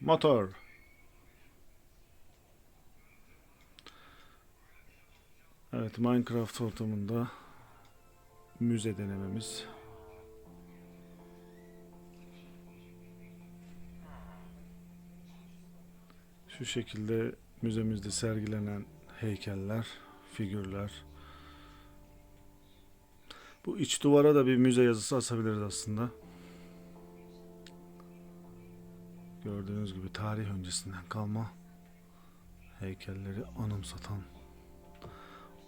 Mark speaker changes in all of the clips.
Speaker 1: motor. Evet Minecraft ortamında müze denememiz. Şu şekilde müzemizde sergilenen heykeller, figürler. Bu iç duvara da bir müze yazısı asabiliriz aslında. Gördüğünüz gibi tarih öncesinden kalma heykelleri anımsatan.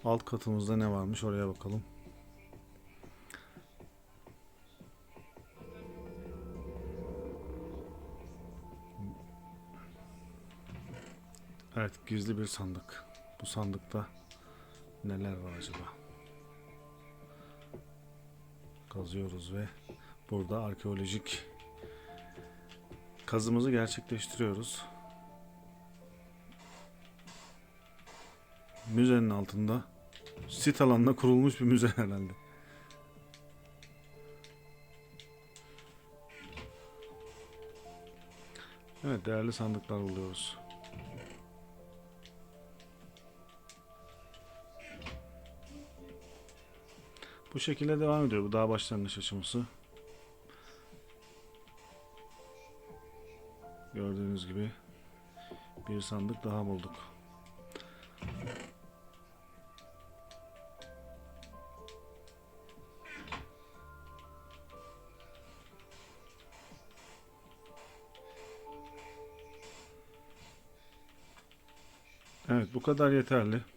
Speaker 1: Alt katımızda ne varmış oraya bakalım. Evet gizli bir sandık. Bu sandıkta neler var acaba? Kazıyoruz ve burada arkeolojik kazımızı gerçekleştiriyoruz. Müzenin altında sit alanına kurulmuş bir müze herhalde. Evet değerli sandıklar buluyoruz. Bu şekilde devam ediyor bu dağ başlangıç aşaması. Gördüğünüz gibi bir sandık daha bulduk. Evet bu kadar yeterli.